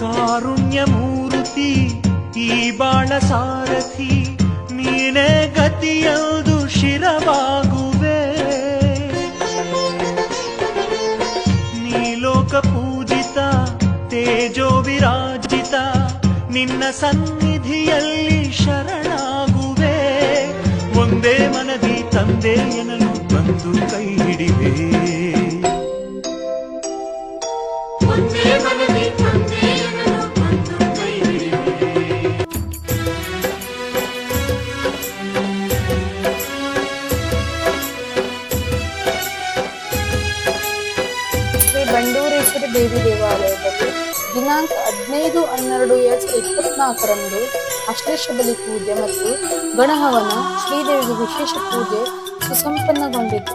ಕಾರುಣ್ಯಮೂರ್ತಿ, ಈ ಬಾಳ ಸಾರಥಿ ನೀನೇ ಗತಿಯದು ಶಿರವಾಗುವೆ. ನೀಲೋಕ ಪೂಜಿತ ತೇಜೋ ವಿರಾಜಿತ ನಿನ್ನ ಸನ್ನಿಧಿಯಲ್ಲಿ ಶರಣಾಗುವೆ. ಒಂದೇ ಮನದಿ ತಂದೆ ಎನಲು ಬಂದು ಕೈ ಹಿಡಿವೆ. ದೇವಿ ದೇವಾಲಯದಲ್ಲಿ ದಿನಾಂಕ ಹದಿನೈದು ಹನ್ನೆರಡು ಎರಡ್ ಸಾವಿರದ ಇಪ್ಪತ್ನಾಲ್ಕರಂದು ಅಶ್ಲೇಷ ಬಲಿ ಪೂಜೆ ಮತ್ತು ಗಣಹವನ ಶ್ರೀದೇವಿಗೆ ವಿಶೇಷ ಪೂಜೆ ಸುಸಂಪನ್ನಗೊಂಡಿತು.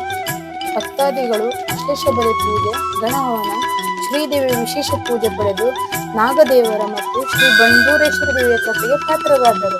ಭಕ್ತಾದಿಗಳು ಅಶ್ಲೇಷ ಬಲಿ ಪೂಜೆ, ಗಣಹವನ ಶ್ರೀದೇವಿ ವಿಶೇಷ ಪೂಜೆ ಪಡೆದು ನಾಗದೇವರ ಮತ್ತು ಶ್ರೀ ಬಂಡೂರೇಶ್ವರ ದೇವಿಯ ಕೃಪೆಗೆ ಪಾತ್ರರಾದರು.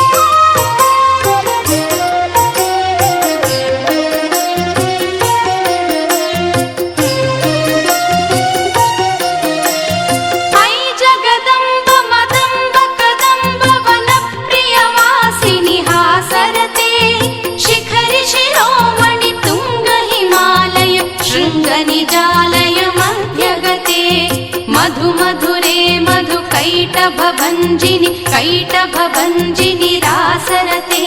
शृङ्गनिजालय मध्यगते मधु मधुरे मधु कैटभञ्जिनि कैटभञ्जिनि रासरते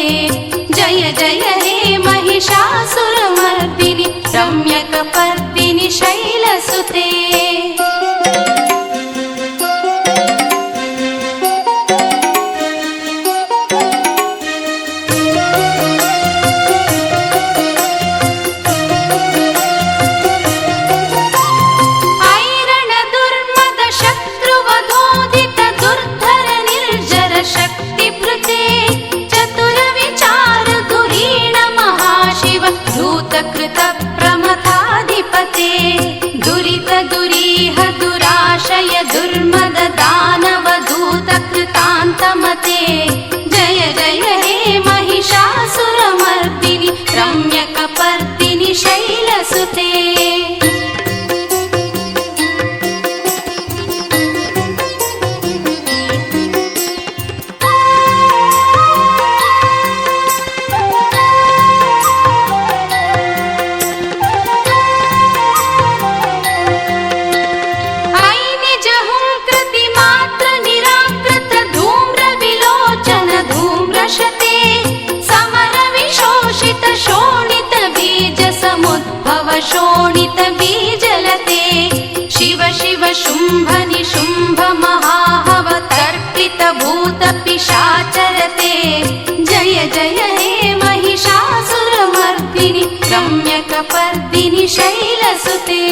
जय जय हे महिषासुरमर्दिनि रम्यकपर्दिनि शैलसुते श्रोणित बीजलते। शिव शिव शुम्भनि शुम्भमहाहवतर्पितभूतपिशाचलते जय जय हे महिषासुरमर्दिनि रम्यकपर्दिनि शैलसुते।